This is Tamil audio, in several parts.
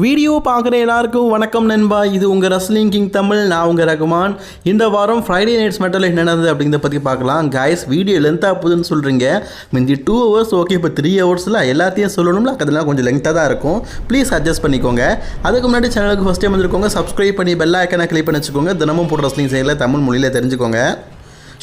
வீடியோ பார்க்குற எல்லாருக்கும் வணக்கம் நண்பா. இது உங்கள் ரஸ்லிங் கிங் தமிழ் நான் உங்கள் ரகுமான். இந்த வாரம் ஃப்ரைடே நைட்ஸ் மெட்டல் என்ன நடந்தது அப்படிங்கிறத பற்றி பார்க்கலாம். கைஸ் வீடியோ லென்த்தாக போகுதுன்னு சொல்கிறீங்க மிந்தி டூ ஹவர்ஸ் ஓகே இப்போ த்ரீ ஹவர்ஸில் எல்லாத்தையும் சொல்லணும்ல? அதெல்லாம் கொஞ்சம் லென்த்தாக தான் இருக்கும். ப்ளீஸ் அட்ஜஸ்ட் பண்ணிக்கோங்க. அதுக்கு முன்னாடி சேனலுக்கு ஃபஸ்ட் டைம் வந்துருக்கோங்க சப்ஸ்கிரைப் பண்ணி பெல் ஐக்கனை கிளிக் பண்ணி வச்சுக்கோங்க. தினமும் போடுற ரஸ்லிங் செயலில் தமிழ் மொழியில் தெரிஞ்சுக்கோங்க.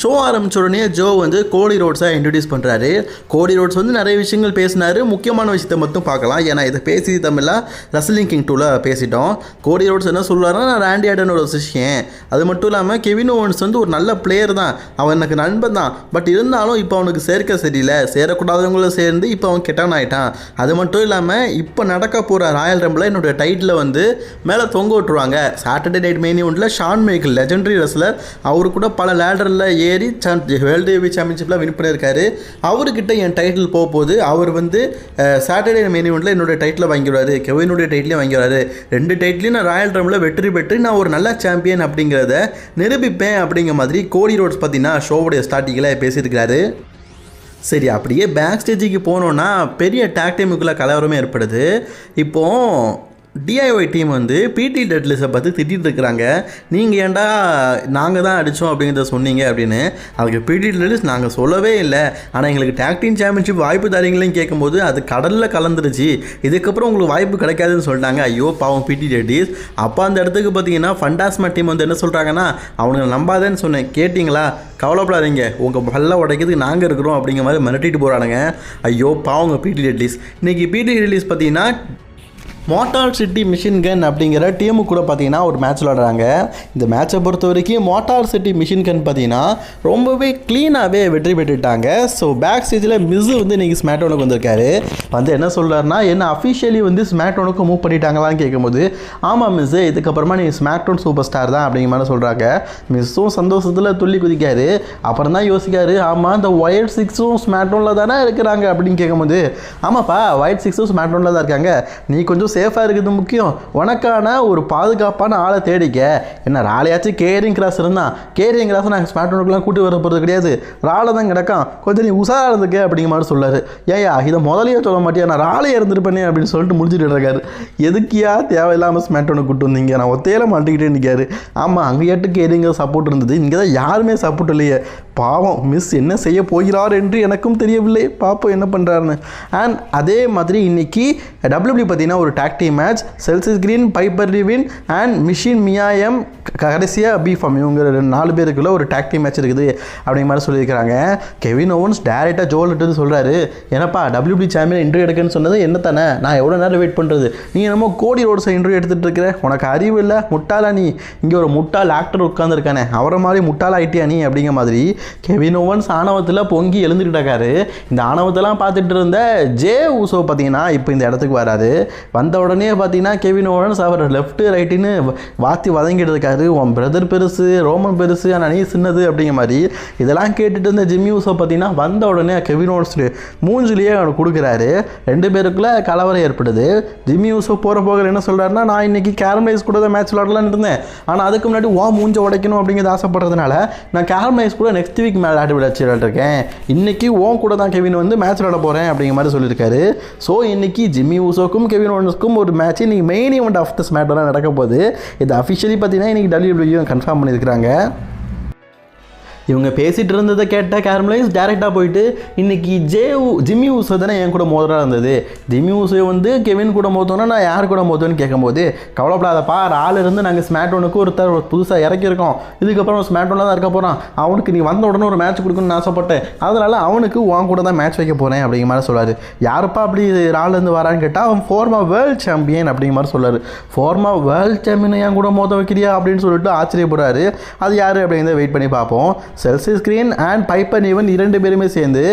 ஷோ ஆரம்பிச்ச உடனே ஜோ வந்து கோடி ரோட்ஸாக இன்ட்ரடியூஸ் பண்ணுறாரு கோடி ரோட்ஸ் வந்து நிறைய விஷயங்கள் பேசினார். முக்கியமான விஷயத்தை மட்டும் பார்க்கலாம். ஏன்னா இதை பேசி தமிழில் ரசலிங் கிங் டூவில் பேசிட்டோம். கோடி ரோட்ஸ் என்ன சொல்கிறாருன்னா நான் ரேண்டி ஆடனோட விஷயம் அது மட்டும் இல்லாமல் கெவின் ஓன்ஸ் வந்து ஒரு நல்ல பிளேயர் தான். அவன் எனக்கு நண்பன் தான். பட் இருந்தாலும் இப்போ அவனுக்கு சேர்க்க சரியில்லை. சேரக்கூடாதவங்களும் சேர்ந்து இப்போ அவன் கெட்டான் ஆகிட்டான் அது மட்டும் இல்லாமல் இப்போ நடக்க போகிற ராயல் ரம்பில் என்னோடய டைட்டில் வந்து மேலே தொங்க விட்டுருவாங்க. சாட்டர்டே நைட் மெயின் ஒன்றில் ஷான் மேக்கிள் லெஜண்டரி ரெஸ்லர் அவர் கூட பல லேடரில் ஏ ஏறி வேர்ல்டு ஹெவி சாம்பியன்ஷிப்லாம் வின் பண்ணியிருக்காரு. அவர்கிட்ட என் டைட்டில் போக போகுது அவர் வந்து சாட்டர்டே மெயின் ஒன்றில் என்னுடைய டைட்டில் வாங்கிடுவார். கெவினுடைய டைட்டிலையும் வாங்கிடுவார். ரெண்டு டைட்டிலையும் நான் ராயல் ரம்பில் வெற்றி பெற்று நான் ஒரு நல்ல சாம்பியன் அப்படிங்கிறத நிரூபிப்பேன் அப்படிங்கிற மாதிரி கோடி ரோட்ஸ் பார்த்தீங்கன்னா ஷோவுடைய ஸ்டார்டிங்கில் பேசியிருக்கிறாரு சரி அப்படியே பேக் ஸ்டேஜுக்கு போனோன்னா பெரிய டேக் டைமுக்குள்ளே கலவரமே ஏற்படுது. இப்போது டிஐஒய் டீம் வந்து பிடி டெட்லிஸை பற்றி திட்டிகிட்டு இருக்கிறாங்க. நீங்கள் ஏன்டா நாங்கள் தான் அடித்தோம் அப்படிங்கிறத சொன்னீங்க அப்படின்னு. அதுக்கு பிடி டெட்லிஸ் நாங்கள் சொல்லவே இல்லை. ஆனால் எங்களுக்கு டேக்டீம் சாம்பியன்ஷிப் வாய்ப்பு தரீங்களேன்னு கேட்கும்போது அது கடலில் கலந்துருச்சு. இதுக்கப்புறம் உங்களுக்கு வாய்ப்பு கிடைக்காதுன்னு சொல்லிட்டாங்க. ஐயோ பாவம் பிடி டெட்லிஸ் அப்போ அந்த இடத்துக்கு பார்த்தீங்கன்னா ஃபண்டாஸ்மா டீம் வந்து என்ன சொல்கிறாங்கன்னா அவனுங்க நம்பாதேன்னு சொன்னேன். கேட்டிங்களா? கவலைப்படாதீங்க. உங்கள் பல்ல உடைக்கிறதுக்கு நாங்கள் இருக்கிறோம் அப்படிங்கிற மாதிரி மிரட்டிட்டு போகிறானுங்க ஐயோ பாவங்க பிடி டெட்லிஸ் இன்றைக்கி பிடி டெட்லிஸ் பார்த்தீங்கன்னா மோட்டார் சிட்டி மிஷின் கன் அப்படிங்கிற டீமு கூட பார்த்தீங்கன்னா ஒரு மேட்ச் விளாடுறாங்க இந்த மேட்சை பொறுத்த வரைக்கும் மோட்டார் சிட்டி மிஷின் கன் பார்த்தீங்கன்னா ரொம்பவே க்ளீனாகவே வெற்றி பெற்றுட்டாங்க. ஸோ பேக் ஸ்டேஜில் மிஸ் வந்து இன்றைக்கி ஸ்மேட்டோனுக்கு வந்திருக்காரு. வந்து என்ன சொல்கிறாருன்னா என்ன அஃபிஷியலி வந்து ஸ்மேட்டோனுக்கு மூவ் பண்ணிட்டாங்களான்னு கேட்கும்போது ஆமாம் மிஸ் இதுக்கப்புறமா நீ ஸ்மாக்டோன் சூப்பர் ஸ்டார் தான் அப்படிங்கிற மாதிரி சொல்கிறாங்க மிஸ்ஸும் சந்தோஷத்தில் துள்ளி குதிக்காரு. அப்புறம் தான் யோசிக்காரு ஆமாம் இந்த ஒயட் சிக்ஸும் ஸ்மேட்டோனில் தானே இருக்கிறாங்க அப்படின்னு கேட்கும்போது ஆமாப்பா ஒயட் சிக்ஸும் ஸ்மேட்டோனில் தான் இருக்காங்க. நீ கொஞ்சம் சேஃபாக இருக்குது முக்கியம். உனக்கான ஒரு பாதுகாப்பான ஆளை தேடிக்க. என்ன ராலையாச்சும் கேரிங் கிராஸ் இருந்தால் கேரிங் கிராஸ் நாங்கள் ஸ்மார்ட் கூட்டி வர போகிறது கிடையாது. ராலை தான் கிடக்கும் கொஞ்சம் நீ உசாராக இருந்துக்க அப்படிங்கிற மாதிரி சொல்லாரு. ஏயா இதை முதலையே சொல்ல மாட்டியா? நான் ராலையே இருந்திருப்பேனே அப்படின்னு சொல்லிட்டு முடிச்சுட்டு இருக்காரு. எதுக்கியா தேவையில்லாமல் ஸ்மார்ட் கூட்டு வந்தீங்க? நான் ஒத்தையில மாட்டிக்கிட்டே நிற்காரு ஆமாம் அங்கேயாட்டு கேரிங்க சப்போர்ட் இருந்தது. இங்கே தான் யாருமே சப்போர்ட் இல்லையே. பாவம் மிஸ் என்ன செய்ய போகிறார் என்று எனக்கும் தெரியவில்லை. பார்ப்போம் என்ன பண்ணுறாருன்னு அண்ட் அதே மாதிரி இன்றைக்கி டபிள்யூபி பார்த்தீங்கன்னா ஒரு tag team match Chelsea Green Piper Niven and Michin Mia Yim கடைசியாக பீஃபாம் இவங்க ரெண்டு நாலு பேருக்குள்ள ஒரு டாக் டீம் மேட்ச் இருக்குது அப்படிங்கிற மாதிரி சொல்லியிருக்கிறாங்க. கெவின் ஓவன்ஸ் டேரெக்டாக ஜோல்ட்டு சொல்கிறாரு என்னப்பா டபிள்யூபி சாம்பியன் இன்டர்வியூ எடுக்கன்னு சொன்னது என்ன தானே? நான் எவ்வளோ நேரம் வெயிட் பண்ணுறது நீ என்னமோ கோடி ரோட்ஸை இன்டர்வியூ எடுத்துகிட்டு இருக்கிற. உனக்கு அறிவு இல்லை முட்டாளா நீ? இங்கே ஒரு முட்டாள் ஆக்டர் உட்காந்துருக்கானே அவரை மாதிரி முட்டாள் ஆயிட்டியா நீ அப்படிங்கிற மாதிரி கெவின் ஓவன்ஸ் ஆணவத்தில் பொங்கி எழுந்துக்கிட்டாக்காரு இந்த ஆணவத்தெல்லாம் பார்த்துட்டு இருந்த ஜே ஊசோ பார்த்தீங்கன்னா இப்போ இந்த இடத்துக்கு வராது வந்த உடனே பார்த்தீங்கன்னா கெவின் ஓவன்ஸ் அவர் லெஃப்ட்டு ரைட்டுன்னு வாத்தி வதங்கிட்டு இருக்காரு. உன் பிரதர் பெருசு ரோமன் பெருசு ஆனால் நீ சின்னது அப்படிங்கிற மாதிரி இதெல்லாம் கேட்டுட்டு இருந்த ஜிம்மி ஊசோ பார்த்தீங்கன்னா வந்த உடனே கெவின் ஓவன்ஸ் மூஞ்சிலேயே அவனுக்கு கொடுக்குறாரு. ரெண்டு பேருக்குள்ளே கலவரம் ஏற்படுது. ஜிம்மி ஊசோ போகிற போகிற என்ன சொல்கிறாருன்னா நான் இன்னைக்கு கேரமைஸ் கூட தான் மேட்ச் விளாடலான்னு இருந்தேன். ஆனால் அதுக்கு முன்னாடி ஓ மூஞ்ச உடைக்கணும் அப்படிங்கிறது ஆசைப்படுறதுனால நான் கேரமைஸ் கூட நெக்ஸ்ட் வீக் மேலே ஆடி விளையாச்சு விளையாட்டுருக்கேன் இன்றைக்கி ஓன் கூட தான் கெவின் வந்து மேட்ச் விளாட போகிறேன் அப்படிங்கிற மாதிரி சொல்லியிருக்காரு. ஸோ இன்றைக்கி ஜிம்மி ஊசோக்கும் கெவின் ஓவன்ஸ்க்கும் ஒரு மேட்ச் இன்னைக்கு மெயின் ஈவெண்ட் ஆஃப் த ஸ்மேட்டோலாம் நடக்க போகுது. இது அஃபிஷியலி பார்த்தீங்கன்னா இன்னைக்கு டபிள்யூபிள்யூ கன்ஃபார்ம் பண்ணியிருக்கிறாங்க. இவங்க பேசிகிட்டு இருந்ததை கேட்ட கேரமலைஸ் டேரெக்டாக போயிட்டு இன்னைக்கு ஜே ஜிம்மி ஊசோ தானே என் கூட மோதலாக இருந்தது. ஜிம்மி ஊசோ வந்து கெவின் கூட மோதோன்னா நான் யார் கூட மோதோன்னு கேட்கும்போது கவலைப்படாதப்பா ஆள் இருந்து நாங்கள் ஸ்மாட்டோனுக்கு ஒருத்தர் புதுசாக இறக்கியிருக்கோம். இதுக்கப்புறம் ஸ்மாட்டோனில் தான் இருக்க போகிறான் அவனுக்கு நீ வந்த உடனே ஒரு மேட்ச் கொடுக்கணும்னு ஆசைப்பட்டேன். அதனால் அவனுக்கு உன் கூட தான் மேட்ச் வைக்க போகிறேன் அப்படிங்கிற மாதிரி சொல்லார் யாருப்பா அப்படி ராலேருந்து வரான்னு கேட்டால் அவன் ஃபோர்மா வேர்ல்ட் சாம்பியன் அப்படிங்கிற மாதிரி சொல்லார் ஃபோர்மா வேர்ல்ட் சாம்பியன் என் கூட மோத வைக்கிறியா? அப்படின்னு சொல்லிட்டு ஆச்சரியப்படுறாரு. அது யார்? அப்படிங்கிறத வெயிட் பண்ணி பார்ப்போம். Chelsea Green and Piper Niven இரண்டு பேருமே சேர்ந்து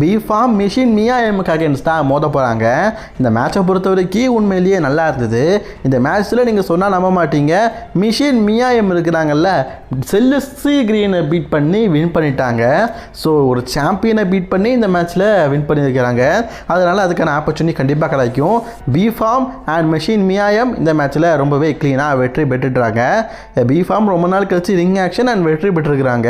பிஃபார்ம் மிஷின் மியா எம்க்கு தான் மோத போகிறாங்க இந்த மேட்சை பொறுத்த வரைக்கும் உண்மையிலேயே நல்லா இருந்தது. இந்த மேட்ச்சில் நீங்கள் சொன்னால் நம்ப மாட்டீங்க. மிஷின் மியா எம் இருக்கிறாங்கல்ல செல்லுசி கிரீனை பீட் பண்ணி வின் பண்ணிட்டாங்க. ஸோ ஒரு சாம்பியனை பீட் பண்ணி இந்த மேட்ச்சில் வின் பண்ணியிருக்கிறாங்க. அதனால் அதுக்கான ஆப்பர்ச்சுனிட்டி கண்டிப்பாக கிடைக்கும். பிஃபார்ம் அண்ட் மிஷின் மியாயம் இந்த மேட்ச்சில் ரொம்பவே க்ளீனாக வெற்றி பெற்றுட்றாங்க பிஃபார்ம் ரொம்ப நாள் கழிச்சு ரிங் ஆக்ஷன் அண்ட் வெற்றி பெற்றிருக்கிறாங்க.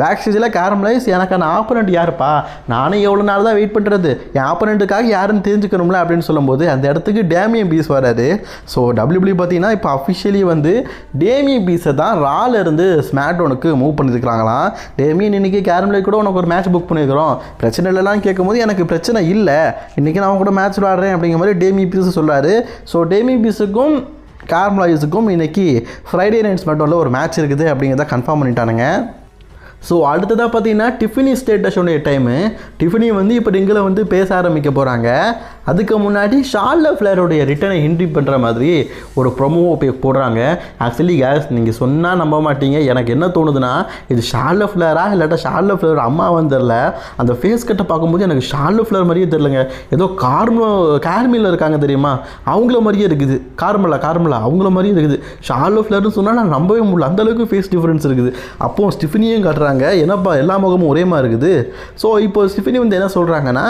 பேக் ஸ்டேஜில் கேரமலைஸ் எனக்கான ஆப்போனண்ட் யாருப்பா? நானே நானும் எவ்வளோ நாள் தான் வெயிட் பண்ணுறது என் ஆப்பனண்ட்டுக்காக யாருன்னு தெரிஞ்சுக்கணும்ல அப்படின்னு சொல்லும்போது அந்த இடத்துக்கு டேமியம் பீஸ் வராது ஸோ டபிள்யூபிள்யூ பார்த்தீங்கன்னா இப்போ அஃபிஷியலி வந்து டேமியம் பீஸை தான் ராலேருந்து இருந்து ஸ்மாக்டவுனுக்கு மூவ் பண்ணியிருக்கிறாங்களாம் டேமியன் இன்றைக்கி கேரம்லேயே கூட உனக்கு ஒரு மேட்ச் புக் பண்ணியிருக்கிறோம் பிரச்சனை இல்லைலாம் கேட்கும்போது எனக்கு பிரச்சனை இல்லை. இன்றைக்கி நான் கூட மேட்ச் விளாட்றேன் அப்படிங்கிற மாதிரி டேமி பீஸ் சொல்கிறாரு ஸோ டேமி பீஸுக்கும் கார்மலாயுஸுக்கும் இன்னைக்கு ஃப்ரைடே நைட்ஸ் மட்டும் ஒரு மேட்ச் இருக்குது அப்படிங்கிறத கன்ஃபார்ம் பண்ணிட்டானுங்க. ஸோ அடுத்ததாக பார்த்தீங்கன்னா டிஃபினி ஸ்டேட்டஸோடைய டைமு டிஃபினி வந்து இப்போ ரிங்கில் வந்து பேச ஆரம்பிக்க போகிறாங்க அதுக்கு முன்னாடி ஷார்ல ஃப்ளேரோடைய ரிட்டனை ஹிண்ட்ரி பண்ணுற மாதிரி ஒரு ப்ரொமோவை போய் போடுறாங்க. ஆக்சுவலி கேஸ் நீங்கள் சொன்னால் நம்ப மாட்டீங்க. எனக்கு என்ன தோணுதுன்னா இது ஷார்ல ஃப்ளேரா? இல்லாட்டா ஷார்ல ஃப்ளேர் அம்மாவான்னு தெரில அந்த ஃபேஸ் கட்டை பார்க்கும்போது எனக்கு ஷார்ல ஃப்ளேர் மாதிரியே தெரிலங்க ஏதோ கார்மோ கார்மில் இருக்காங்க தெரியுமா? அவங்கள மாதிரியே இருக்குது. கார்மலா கார்மலா அவங்கள மாதிரியே இருக்குது. ஷார்லோ ஃப்ளேர்னு சொன்னால் நான் நம்பவே முடியல. அந்தளவுக்கு ஃபேஸ் டிஃப்ரென்ஸ் இருக்குது. அப்போ ஸ்டிஃபினியும் காட்டுறாங்க. என்னப்பா எல்லா முகமும் ஒரே மாதிரி இருக்குது. ஸோ இப்போ ஸ்டிஃபினி வந்து என்ன சொல்கிறாங்கன்னா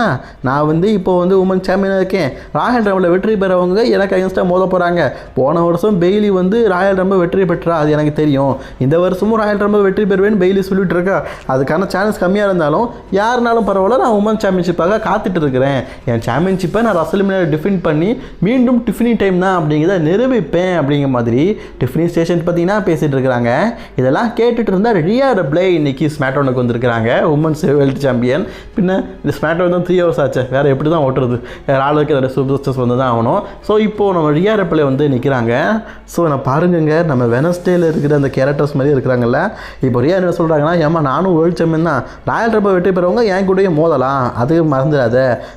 நான் வந்து இப்போ வந்து உமன் சாம்பியனாக இருக்கேன் ராயல் ரம்பில் வெற்றி பெறவங்க எனக்கு அகேன்ஸ்டாக மோத போகிறாங்க போன வருஷம் பெய்லி வந்து ராயல் ரம்ப வெற்றி பெற்றா அது எனக்கு தெரியும். இந்த வருஷமும் ராயல் ரம்ப வெற்றி பெறுவேன்னு பெய்லி சொல்லிட்டு இருக்கா. அதுக்கான சான்ஸ் கம்மியாக இருந்தாலும் யாருனாலும் பரவாயில்ல நான் உமன் சாம்பியன்ஷிப்பாக காத்துட்டு இருக்கிறேன். என் சாம்பியன்ஷிப்பை நான் ரசலிமினர் டிஃபின் பண்ணி மீண்டும் டிஃபினி டைம் தான் அப்படிங்கிறத நிரூபிப்பேன் அப்படிங்கிற மாதிரி டிஃபினி ஸ்டேஷன் பார்த்தீங்கன்னா பேசிகிட்டு இருக்கிறாங்க. இதெல்லாம் கேட்டுட்டு இருந்தால் ரியா ரப்ளே இன்னைக்கு ஸ்மாட்டோனுக்கு வந்திருக்கிறாங்க உமன்ஸ் வேர்ல்டு சாம்பியன் பின்ன இந்த ஸ்மாட்டோன் தான் த்ரீ ஹவர்ஸ் ஆச்சு. வேறு எப்படி தான் ஓட்டுறது? வேறு ஆளுக்கு நிறைய சூப்பர் வந்து தான் ஆகணும். ஸோ இப்போது நம்ம ரியா ரெப்ளே வந்து நிற்கிறாங்க ஸோ நான் பாருங்கங்க நம்ம வெனஸ்டேல இருக்கிற அந்த கேரக்டர்ஸ் மாதிரி இருக்கிறாங்கல்ல. இப்போ ரியா என்ன சொல்கிறாங்கன்னா ஏமா நானும் வேர்ல்ட் சாம்பியன் தான். ராயல் ரப்பை வெற்றி பெறவங்க என் கூடயே மோதலாம். அது மறந்துடாத.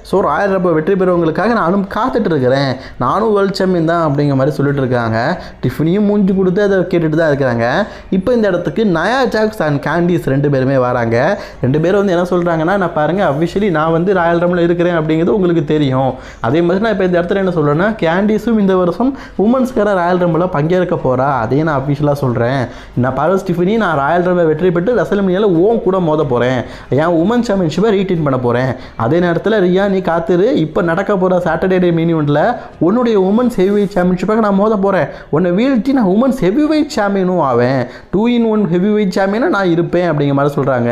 ஸோ ராயல் ரப்பை வெற்றி பெறவங்களுக்காக நானும் காத்துட்டு இருக்கிறேன். நானும் வேர்ல்ட் சாம்பியன் தான் அப்படிங்கிற மாதிரி சொல்லிட்டு இருக்காங்க. டிஃபினியும் மூஞ்சி கொடுத்து அதை கேட்டுட்டு தான் இருக்கிறாங்க. இப்போ இந்த இடத்துக்கு நயா ஜாக்ஸ் அண்ட் கேண்டிஸ் ரெண்டு பேருமே வராங்க. ரெண்டு பேரும் வந்து என்ன சொல்கிறாங்கன்னா நான் பாருங்கள் அஃபிஷியலி நான் வந்து ராயல் ரம்மில் இருக்கிறேன் அப்படிங்கிறது உங்களுக்கு தெரியும். அதே மாதிரி நான் இப்போ இந்த இடத்துல என்ன சொல்கிறேன்னா கேண்டிஸும் இந்த வருஷம் உமன்ஸ்கார ராயல் ரம்பில் பங்கேற்க போகிறா அதையும் நான் அஃபிஷியலாக சொல்கிறேன் நான் பவர் ஸ்டிஃபினி நான் ராயல் ரம்பை வெற்றி பெற்று ரசலமினியில் ஓம் கூட மோத போகிறேன் என் உமன் சாம்பியன்ஷிப்பை ரீட்டைன் பண்ண போகிறேன் அதே நேரத்தில் ரியா நீ காத்துரு. இப்போ நடக்க போகிற சாட்டர்டே டே மீனிவெண்ட்டில் உன்னுடைய உமன்ஸ் ஹெவி வெயிட் சாம்பியன்ஷிப்பாக நான் மோத போகிறேன் உன்னை வீழ்த்தி நான் உமன்ஸ் ஹெவி வெயிட் சாம்பியனும் ஆவேன். Two in one heavy weight சாம்பியனாக நான் இருப்பேன் அப்படிங்கிற மாதிரி சொல்கிறாங்க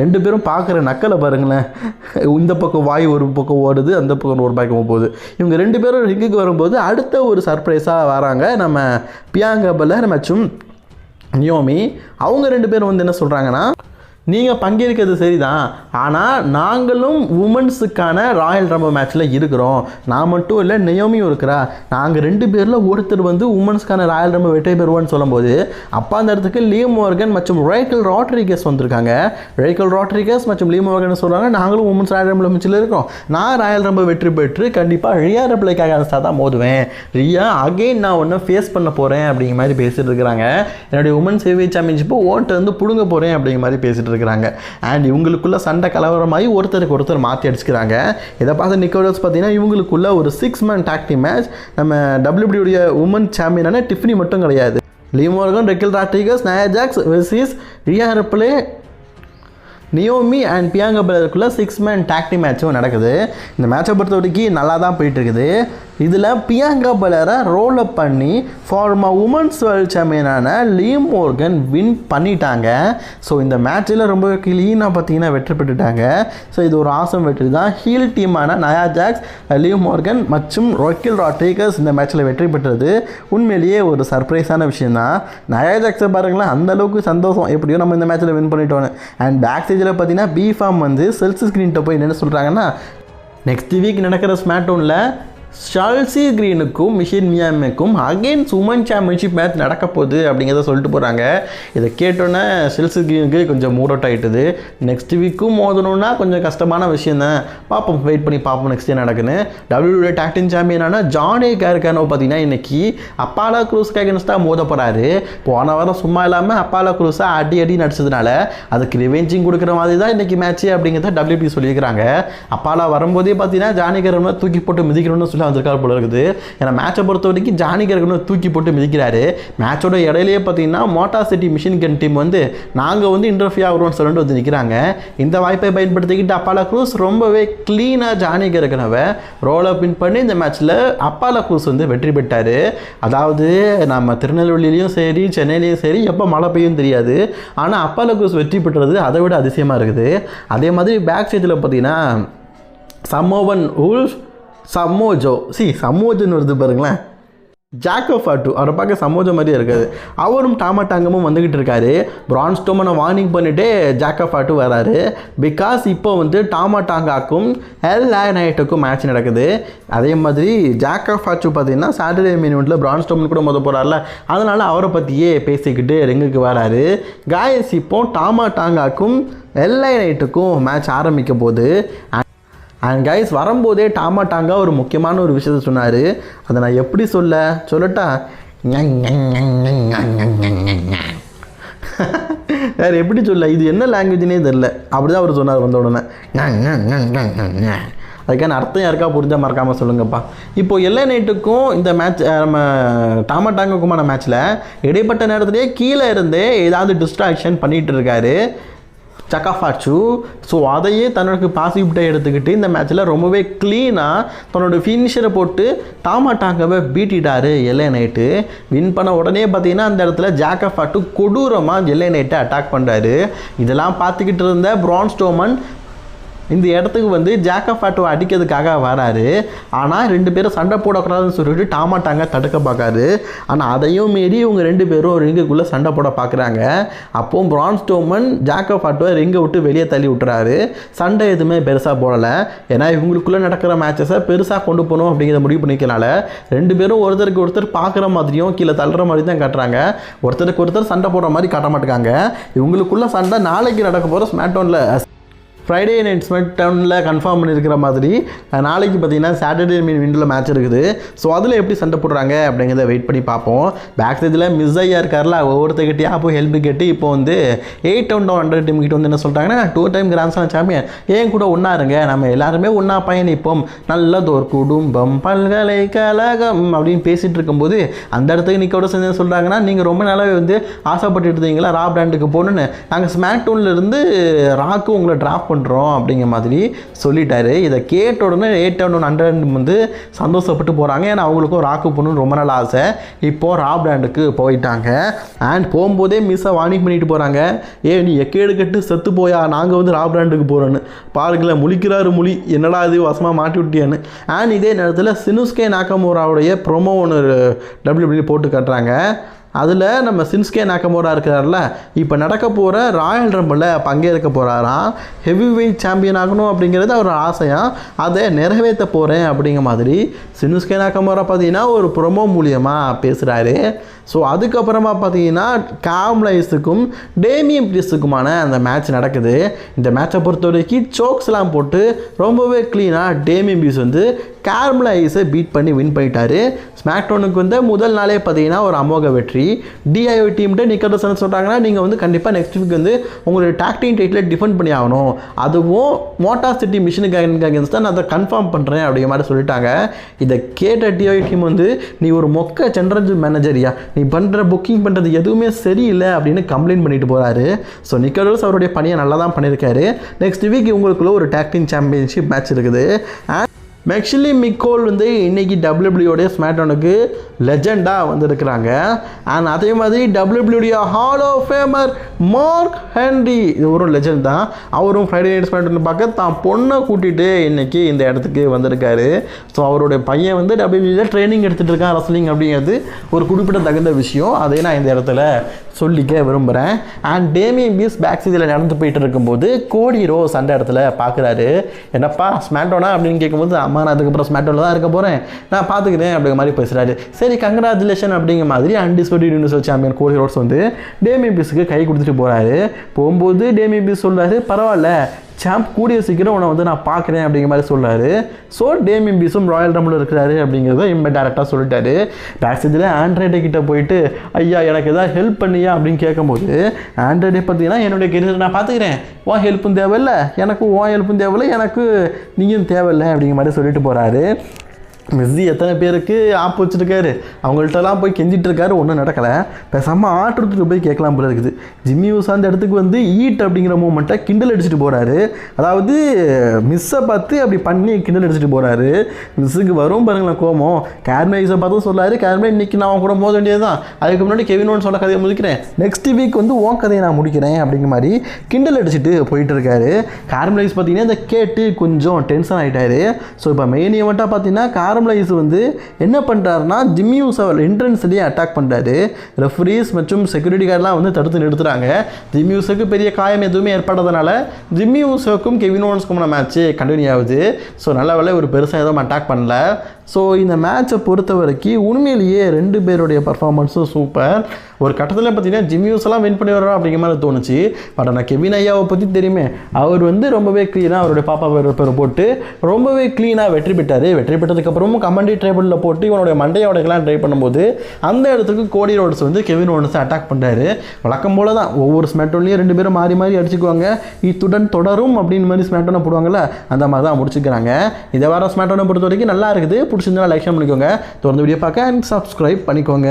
ரெண்டு பேரும் பார்க்குற நக்கலை பாருங்களேன். இந்த பக்கம் வாய் ஒரு பக்கம் ஓடுது அந்த பக்கம் ஒரு ரூபாய்க்கு போகுது. இவங்க ரெண்டு பேரும் ரிங்குக்கு வரும்போது அடுத்த ஒரு சர்ப்ரைஸாக வராங்க நம்ம பியாங்கபல்ல நம்ம மற்றும் நியோமி அவங்க ரெண்டு பேரும் வந்து என்ன சொல்கிறாங்கன்னா நீங்கள் பங்கேற்கிறது சரிதான். ஆனால் நாங்களும் உமன்ஸுக்கான ராயல் ரம்ப மேட்ச்சில் இருக்கிறோம். நான் மட்டும் இல்லை நெயோமியும் இருக்கிறா. நாங்கள் ரெண்டு பேரில் ஒருத்தர் வந்து உமன்ஸ்க்கான ராயல் ரம்ப வெற்றி பெறுவோன்னு சொல்லும்போது அப்பா அந்த இடத்துக்கு லீவ் மோர்கன் மற்றும் ரேக்கல் ராட்ரிகஸ் வந்திருக்காங்க. ரேக்கல் ராட்ரிகஸ் மற்றும் லீவ் மோர்கன் சொல்கிறாங்க நாங்களும் உமன்ஸ் ராயல் ரம்ப மேட்ச்சில் இருக்கோம். நான் ராயல் ரம்ப வெற்றி பெற்று கண்டிப்பாக ரியா ரெப்ளைக்காக தான் மோதுவேன். ரியா அகைன் நான் ஒன்று ஃபேஸ் பண்ண போகிறேன் அப்படிங்கிற மாதிரி பேசிட்டு இருக்கிறாங்க. என்னுடைய உமன்ஸ் சேவை சாம்பியன்ஷிப்பை ஓன்ட்டு வந்து பிடுங்க போகிறேன் அப்படிங்கிற மாதிரி பேசிட்டு இருக்கிறாங்க அண்ட் இவங்களுக்குள்ள சண்டை கலவரமாகி ஒருத்தருக்கு ஒருத்தர் மாற்றி அடிச்சுக்கிறாங்க. இதை பார்த்து நிக்கோடஸ் பார்த்தீங்கன்னா இவங்களுக்குள்ள ஒரு சிக்ஸ் மேன் டாக்டி மேட்ச் நம்ம டபிள்யூபிடியுடைய உமன் சாம்பியனான டிஃபினி மட்டும் கிடையாது. Liv Morgan Raquel Rodriguez Nia Jax versus Rhea Ripley Naomi and Bianca பிரதருக்குள்ளே six man tag மேட்சும் நடக்குது. இந்த மேட்சை பொறுத்த வரைக்கும் நல்லா தான் போயிட்டுருக்குது இதில் பியாங்கா பலரை ரோல் அப் பண்ணி ஃபார்மா உமன்ஸ் வேர்ல்ட் சாம்பியனான லீ மோர்கன் வின் பண்ணிட்டாங்க. ஸோ இந்த மேட்ச்சில் ரொம்ப கிளீனாக பார்த்தீங்கன்னா வெற்றி பெற்றுட்டாங்க. ஸோ இது ஒரு ஆசம் வெற்றி தான். ஹீல் டீமான நயா ஜாக்ஸ் லீ மோர்கன் மற்றும் ரொக்கில் ராட்ரிகஸ் இந்த மேட்ச்சில் வெற்றி பெற்றது. உண்மையிலேயே ஒரு சர்ப்ரைஸான விஷயம் தான். நயா ஜாக்ஸை பாருங்களேன் அந்தளவுக்கு சந்தோஷம். எப்படியோ நம்ம இந்த மேட்ச்சில் வின் பண்ணிட்டோன்னு அண்ட் பேக் ஸ்டேஜில் பார்த்தீங்கன்னா பி ஃபார்ம் வந்து செல்ஸ் ஸ்க்ரீன்கிட்ட போய் என்னென்ன சொல்கிறாங்கன்னா நெக்ஸ்ட் வீக் நடக்கிற ஸ்மாட்டோனில் ஷால்சி கிரீனுக்கும் மிஷின் மியாமிக்கும் அகைன் சுமன் சாம்பியன்ஷிப் மேட்ச் நடக்க போகுது அப்படிங்கிறத சொல்லிட்டு போகிறாங்க இதை கேட்டோன்னே ஷெல்சி கிரீனுக்கு கொஞ்சம் மூட் அவுட் ஆகிட்டுது நெக்ஸ்ட் வீக்கும் மோதணும்னா கொஞ்சம் கஷ்டமான விஷயம் தான் பார்ப்போம் வெயிட் பண்ணி பார்ப்போம் நெக்ஸ்ட் டே நடக்குன்னு. டபிள்யூ டேக்டின் சாம்பியனான ஜானே கேர்கானோ பார்த்தீங்கன்னா இன்னைக்கு அப்பாலா க்ரூஸ்க்கு அகேன்ஸ்டாக மோத போகிறாரு போன வாரம் சும்மா இல்லாமல் அப்பாலா க்ரூஸை அடி அடி நடிச்சதுனால அதுக்கு ரிவெஞ்சிங் கொடுக்குற மாதிரி தான் இன்னைக்கு மேட்ச்சு அப்படிங்கிறத டபிள்யூபி சொல்லியிருக்கிறாங்க. அப்பாலா வரும்போதே பார்த்தீங்கன்னா ஜானி கேரனை தூக்கி போட்டு மிதிக்கணும்னு சொல்லி தான் வந்திருக்காரு போல இருக்குது. ஏன்னா மேட்சை பொறுத்த வரைக்கும் ஜானி கரகனும் தூக்கி போட்டு மிதிக்கிறாரு. மேட்சோட இடையிலேயே பார்த்தீங்கன்னா Motor City Machine Gun team வந்து நாங்கள் வந்து இன்டர்ஃபியூ ஆகிறோம்னு சொல்லிட்டு வந்து நிற்கிறாங்க இந்த வாய்ப்பை பயன்படுத்திக்கிட்டு அப்பாலா க்ரூஸ் ரொம்பவே க்ளீனாக ஜானி கரகனவை ரோலை பின் பண்ணி இந்த மேட்ச்சில் அப்பாலா க்ரூஸ் வந்து வெற்றி பெற்றார். அதாவது நம்ம திருநெல்வேலியிலையும் சரி சென்னையிலையும் சரி எப்போ மழை பெய்யும் தெரியாது. ஆனால் அப்பாலா க்ரூஸ் வெற்றி பெற்றது அதை விட அதிசயமாக இருக்குது. அதே மாதிரி பேக் ஸ்டேஜில் பார்த்தீங்கன்னா சம்மோவன் உல்ஃப் சம்மோஜோ. சி சமோஜோன்னு வருது பாருங்களேன். ஜாக்கோ ஃபாட்டு அவரை பார்க்க சமோஜோ மாதிரியே இருக்காது. அவரும் டாமட்டாங்கமும் வந்துக்கிட்டு இருக்காரு. பிரான் ஸ்டோமனை வார்னிங் பண்ணிட்டே ஜாக்கோ ஃபாட்டு வராரு. பிகாஸ் இப்போ வந்து டாமாட்டாங்காக்கும் எல் நைட்டுக்கும் மேட்ச் நடக்குது. அதே மாதிரி ஜாக்கோ ஃபாட்டு பார்த்தீங்கன்னா சாட்டர்டே மினிட்ல பிரான் ஸ்டோமன் கூட மொதல் போகிறார்ல அதனால் அவரை பற்றியே பேசிக்கிட்டு ரிங்குக்கு வராரு. காயஸ் இப்போ டாமாட்டாங்காக்கும் எல்ஐ நைட்டுக்கும் மேட்ச் ஆரம்பிக்கும் போது அண்ட் கைஸ் வரும்போதே டாமா டாங்கா ஒரு முக்கியமான ஒரு விஷயத்த சொன்னார் அதை நான் எப்படி சொல்ல சொல்லட்டா வேறு எப்படி சொல்ல இது என்ன லாங்குவேஜ்னே தெரில அப்படி தான் அவர் சொன்னார் வந்த உடனே அதுக்கான அர்த்தம் யாருக்கா புரிஞ்சால் மறக்காமல் சொல்லுங்கப்பா இப்போ எல்லா நைட்டுக்கும் இந்த மேட்ச் நம்ம டாமா டாங்குக்குமான மேட்ச்சில் இடைப்பட்ட நேரத்துலேயே கீழே இருந்தே ஏதாவது டிஸ்ட்ராக்ஷன் பண்ணிகிட்டு இருக்காரு சக்காஃபாச்சு ஸோ அதையே தனக்கு பாசிபிலிட்டாக எடுத்துக்கிட்டு இந்த மேட்ச்சில் ரொம்பவே க்ளீனாக தன்னோட ஃபினிஷரை போட்டு டாமா டாங்கவை பீட்டிட்டாரு எல்லை நைட்டு வின் பண்ண உடனே பார்த்தீங்கன்னா அந்த இடத்துல ஜாக்கஃபாட்டு கொடூரமாக எல்லை நைட்டை அட்டாக் பண்ணுறாரு இதெல்லாம் பார்த்துக்கிட்டு இருந்த பிரான் ஸ்டோமன் இந்த இடத்துக்கு வந்து ஜாக்கப் ஃபாட்டோ அடிக்கிறதுக்காக வராரு. ஆனால் ரெண்டு பேரும் சண்டை போடக்கூடாதுன்னு சொல்லிட்டு டாமாட்டாங்க தடுக்க பார்க்காரு. ஆனால் அதையும் மீறி இவங்க ரெண்டு பேரும் ரிங்குக்குள்ளே சண்டை போட பார்க்குறாங்க. அப்போது பிரான் ஸ்டோமன் ஜாக்கப் ஃபாட்டோ ரிங்கை விட்டு வெளியே தள்ளி விட்டுறாரு. சண்டை எதுவுமே பெருசாக போடலை. ஏன்னா இவங்களுக்குள்ளே நடக்கிற மேட்சஸை பெருசாக கொண்டு போகணும் அப்படிங்கிற முடிவு பண்ணிக்கனால ரெண்டு பேரும் ஒருத்தருக்கு ஒருத்தர் பார்க்குற மாதிரியும் கீழே தள்ளுற மாதிரி தான் காட்டுறாங்க. ஒருத்தருக்கு ஒருத்தர் சண்டை போடுற மாதிரி காட்ட மாட்டேங்காங்க இவங்களுக்குள்ள சண்டை நாளைக்கு நடக்க போகிற ஸ்மாட்டோனில் ஃப்ரைடே நைட் ஸ்மெட் டவுனில் கன்ஃபார்ம் பண்ணியிருக்கிற மாதிரி நாளைக்கு பார்த்தீங்கன்னா சாட்டர்டே மீன் விண்டில் மேட்ச் இருக்குது. ஸோ அதில் எப்படி சண்டை போடுறாங்க அப்படிங்கிறத வெயிட் பண்ணி பார்ப்போம். பேக் சைடில் மிஸ் ஐயா இருக்கார்ல ஒவ்வொருத்தர்கிட்டயா போய் ஹெல்ப் கேட்டு இப்போ வந்து A town down under team கிட்ட வந்து என்ன சொல்கிறாங்கன்னா two time grand slam champion ஏன் கூட ஒன்றா இருங்க? நம்ம எல்லாருமே ஒன்றா பயணிப்போம். நல்லது ஒரு குடும்பம் பல்கலைக்கழகம் அப்படின்னு பேசிகிட்டு இருக்கும்போது அந்த இடத்துக்கு நிற்கோட சேர்ந்து சொல்கிறாங்கன்னா நீங்கள் ரொம்ப நாளாகவே வந்து ஆசைப்பட்டு இருந்தீங்களா? ரா பிராண்டுக்கு போகணுன்னு நாங்கள் ஸ்மாக் டவுன்லேருந்து ராக்கு உங்களை ட்ராப் பண்ணுறோம் அப்படிங்கிற மாதிரி சொல்லிட்டாரு. இதை கேட்ட உடனே எயிட் டவுன் ஹண்ட்ரட் வந்து சந்தோஷப்பட்டு போகிறாங்க ஏன்னா அவங்களுக்கும் ராக்கு போகணுன்னு ரொம்ப நாள் ஆசை. இப்போது ராப் பிராண்டுக்கு போயிட்டாங்க. அண்ட் போகும்போதே மிஸ்ஸை வார்னிங் பண்ணிட்டு போகிறாங்க ஏ நீ எக்கேடு கட்டு செத்து போயா? நாங்கள் வந்து ராப் பிராண்டுக்கு போகிறோன்னு பாருங்களேன் முழிக்கிறாரு முழி. என்னடா இது வசமாக மாட்டி விட்டியான்னு. அண்ட் இதே நேரத்தில் சினுஸ்கே நாக்கமோராவுடைய ப்ரொமோ ஒன்று டபிள்யூபிள்யூ போட்டு காட்டுறாங்க. அதில் நம்ம சின்ஸ்கே நாக்கமோரா இருக்கிறார்ல இப்போ நடக்க போகிற ராயல் ரம்பில் பங்கேற்க போகிறாராம் ஹெவி வெயிட் சாம்பியன் ஆகணும் அப்படிங்கிறது அவர் ஆசையாக அதை நிறைவேற்ற போகிறேன் அப்படிங்கிற மாதிரி சின்ஸ்கே நாக்கமோரா பார்த்தீங்கன்னா ஒரு ப்ரொமோ மூலியமாக பேசுகிறாரு ஸோ அதுக்கப்புறமா பார்த்தீங்கன்னா காம்லைஸுக்கும் டேமியம் பிரிஸுக்குமான அந்த மேட்ச் நடக்குது. இந்த மேட்சை பொறுத்த வரைக்கும் சோக்ஸ்லாம் போட்டு ரொம்பவே க்ளீனாக டேமியம் பிரிஸ் வந்து கார்மலைஸை பீட் பண்ணி வின் பண்ணிட்டாரு. ஸ்மாக்டோனுக்கு வந்து முதல் நாளே பார்த்தீங்கன்னா ஒரு அமோக வெற்றி. டிஐஓ டீம்கிட்ட நிக்கர்டசன் சொல்கிறாங்கன்னா நீங்கள் வந்து கண்டிப்பாக நெக்ஸ்ட் வீக் வந்து உங்களுடைய டாக்டிங் டைட்டில் டிஃபெண்ட் பண்ணி ஆகணும். அதுவும் மோட்டார் சிட்டி மிஷினுக்கு அகேன்ஸ்ட் நான் அதை கன்ஃபார்ம் பண்ணுறேன் அப்படிங்கிற மாதிரி சொல்லிட்டாங்க. இதை கேட்ட டிஐ டீம் வந்து நீ ஒரு மொக்க சென்ட்ரல் மேனேஜரியா நீ பண்ணுற புக்கிங் பண்ணுறது எதுவுமே சரியில்லை அப்படின்னு கம்ப்ளைண்ட் பண்ணிட்டு போகிறாரு ஸோ நிக்கர்டஸ் அவருடைய பணியை நல்லா தான் பண்ணியிருக்காரு. நெக்ஸ்ட் வீக் உங்களுக்குள்ள ஒரு டாக்டிங் சாம்பியன்ஷிப் மேட்ச் இருக்குது. மெக்ஷிலி மிக்கோல் வந்து இன்றைக்கி டபிள்யூபிள்யூடைய ஸ்மாட்டோனுக்கு லெஜெண்டாக வந்திருக்கிறாங்க. அண்ட் அதே மாதிரி டபிள்யூபிள்யூடைய hall of famer Mark Henry இது ஒரு லெஜெண்ட் தான். அவரும் ஃப்ரைடே நைட் ஸ்மாட்டோன் பார்க்க தான் பொண்ணை கூட்டிகிட்டு இன்றைக்கி இந்த இடத்துக்கு வந்திருக்காரு. ஸோ அவருடைய பையன் வந்து டபிள்யூபிள்யூல ட்ரைனிங் எடுத்துகிட்டு இருக்கான் ரசலிங் அப்படிங்கிறது ஒரு குறிப்பிட்ட தகுந்த விஷயம். அதே நான் இந்த இடத்துல சொல்லிக்க விரும்புகிறேன் அண்ட் டேமியன் பீஸ் பேக் சீதியில் நடந்து போயிட்டு இருக்கும்போது கோடி ரோஸ் அந்த இடத்துல பார்க்குறாரு என்னப்பா ஸ்மாட்டோனா அப்படின்னு கேட்கும்போது அம்மா நான் அதுக்கப்புறம் ஸ்மாட்டோவில் தான் இருக்க போகிறேன் நான் பார்த்துக்கிறேன் அப்படிங்கிற மாதிரி பேசுகிறாரு சரி கங்க்ராச்சுலேஷன் அப்படிங்கிற மாதிரி undisputed universal champion Cody Rhodes வந்து டேமியன் பீஸுக்கு கை கொடுத்துட்டு போகிறாரு போகும்போது டேமியன் பீஸ் சொல்கிறாரு பரவாயில்ல சாம்ப் கூடிய சீக்கிரம் உன்னை வந்து நான் பார்க்குறேன் அப்படிங்கிற மாதிரி சொல்கிறாரு ஸோ டேம் இம்பிஸும் ராயல் ரம்பில் இருக்கிறாரு அப்படிங்கிறத இம்ப டேரெக்டாக சொல்லிட்டாரு. பேக்ஸேஜில் ஆண்ட்ராய்டே கிட்ட போயிட்டு ஐயா எனக்கு எதாவது ஹெல்ப் பண்ணியா? அப்படின்னு கேட்கும்போது ஆண்ட்ராய்டே பார்த்தீங்கன்னா என்னுடைய கெரியர் நான் பார்த்துக்கிறேன். ஓ ஹெல்ப்பும் தேவையில்லை. எனக்கு ஓ ஹெல்ப்பும் தேவையில்லை. எனக்கு நீயும் தேவையில்லை. அப்படிங்கிற மாதிரி சொல்லிட்டு போகிறாரு மெஸ்ஸி எத்தனை பேருக்கு ஆப் வச்சுருக்காரு? அவங்கள்ட்டலாம் போய் கெஞ்சிட்டு இருக்காரு ஒன்றும் நடக்கலை. பேசாமல் ஆட்டுறதுக்கு போய் கேட்கலாம் போல இருக்குது. ஜிம்மி யூஸ் அந்த இடத்துக்கு வந்து ஈட் அப்படிங்கிற மூமெண்ட்டை கிண்டல் அடிச்சுட்டு போகிறாரு அதாவது மிஸ்ஸை பார்த்து அப்படி பண்ணி கிண்டல் அடிச்சுட்டு போகிறாரு மிஸ்ஸுக்கு வரும் பாருங்களேன் கோமம் கேர்மேஸை பார்த்து சொல்லாரு. கேர்மே இன்னைக்கு நான் அவன் கூட மோத வேண்டியதுதான். அதுக்கு முன்னாடி கெவினோன்னு சொன்ன கதையை முடிக்கிறேன். நெக்ஸ்ட் வீக் வந்து ஓன் கதையை நான் முடிக்கிறேன் அப்படிங்கிற மாதிரி கிண்டல் அடிச்சுட்டு போயிட்டு இருக்காரு கார்மலைஸ் பார்த்தீங்கன்னா இந்த கேட்டு கொஞ்சம் டென்ஷன் ஆகிட்டாரு ஸோ இப்போ மெயின் ஈவெண்ட்டாக பார்த்தீங்கன்னா கார்மலைஸ் வந்து என்ன பண்ணுறாருன்னா ஜிம்மி அவர் என்ட்ரன்ஸ்லேயே அட்டாக் பண்ணுறாரு ரெஃப்ரீஸ் மற்றும் செக்யூரிட்டி கார்டெலாம் வந்து தடுத்து நிறுத்துறாங்க. ஜிம்மியூஸுக்கு பெரிய காயம் எதுவுமே ஏற்படாதனால ஜிம்மி யூசோக்கும் கெவின் ஓன்ஸ்க்குமான மேட்ச்சு கண்டினியூ ஆகுது. ஸோ நல்ல வேலை ஒரு பெருசாக எதுவும் அட்டாக் பண்ணல. ஸோ இந்த மேட்ச்சை பொறுத்த வரைக்கும் உண்மையிலேயே ரெண்டு பேருடைய பர்ஃபார்மன்ஸும் சூப்பர் ஒரு கட்டத்தில் பார்த்தீங்கன்னா ஜிம்யூஸ்லாம் வின் பண்ணி வரோம் அப்படிங்கிற மாதிரி தோணுச்சு. பட் ஆனால் கெவின் ஐயாவை பற்றி தெரியுமே. அவர் வந்து ரொம்பவே க்ளீனாக அவருடைய பாப்பா பேர் பேர் போட்டு ரொம்பவே க்ளீனாக வெற்றி பெற்றார். வெற்றி பெற்றதுக்கப்புறமும் கமண்டி ட்ரைபிளில் போட்டு இவனுடைய மண்டையை ட்ரை பண்ணும்போது அந்த இடத்துக்கு கோடி ரோட்ஸ் வந்து கெவின் ஓனஸை அட்டாக் பண்ணுறாரு வழக்கம் போல தான் ஒவ்வொரு ஸ்மேட்டோன்லேயும் ரெண்டு பேரும் மாறி மாறி அடிச்சுக்குவாங்க. இத்துடன் தொடரும் அப்படின்னு மாதிரி ஸ்மேட்டோனை போடுவாங்கள்ல அந்த மாதிரி தான் முடிச்சுக்கிறாங்க. இதை வாரம் ஸ்மேட்டோனை பொறுத்த வரைக்கும் நல்லா இருக்குது. பிடிச்சிருந்தா லைக் பண்ணிக்கோங்க. தொடர்ந்து வீடியோ பார்க்க அண்ட் சப்ஸ்கிரைப் பண்ணிக்கோங்க.